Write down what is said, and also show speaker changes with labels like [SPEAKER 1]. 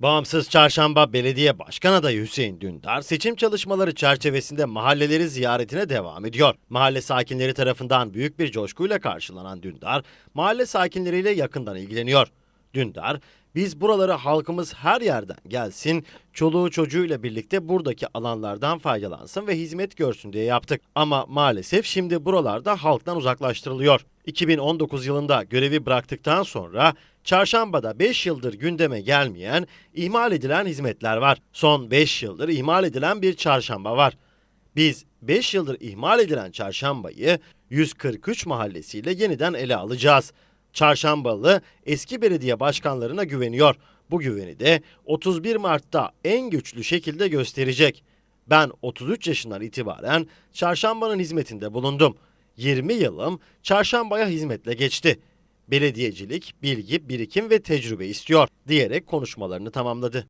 [SPEAKER 1] Bağımsız Çarşamba Belediye Başkan Adayı Hüseyin Dündar seçim çalışmaları çerçevesinde mahalleleri ziyaretine devam ediyor. Mahalle sakinleri tarafından büyük bir coşkuyla karşılanan Dündar, mahalle sakinleriyle yakından ilgileniyor. Dündar, biz buraları halkımız her yerden gelsin, çoluğu çocuğuyla birlikte buradaki alanlardan faydalansın ve hizmet görsün diye yaptık. Ama maalesef şimdi buralarda halktan uzaklaştırılıyor. 2019 yılında görevi bıraktıktan sonra Çarşamba'da 5 yıldır gündeme gelmeyen, ihmal edilen hizmetler var. Son 5 yıldır ihmal edilen bir çarşamba var. Biz 5 yıldır ihmal edilen çarşambayı 143 mahallesiyle yeniden ele alacağız. Çarşambalı eski belediye başkanlarına güveniyor. Bu güveni de 31 Mart'ta en güçlü şekilde gösterecek. Ben 33 yaşından itibaren çarşambanın hizmetinde bulundum. 20 yılım çarşambaya hizmetle geçti. Belediyecilik, bilgi, birikim ve tecrübe istiyor diyerek konuşmalarını tamamladı.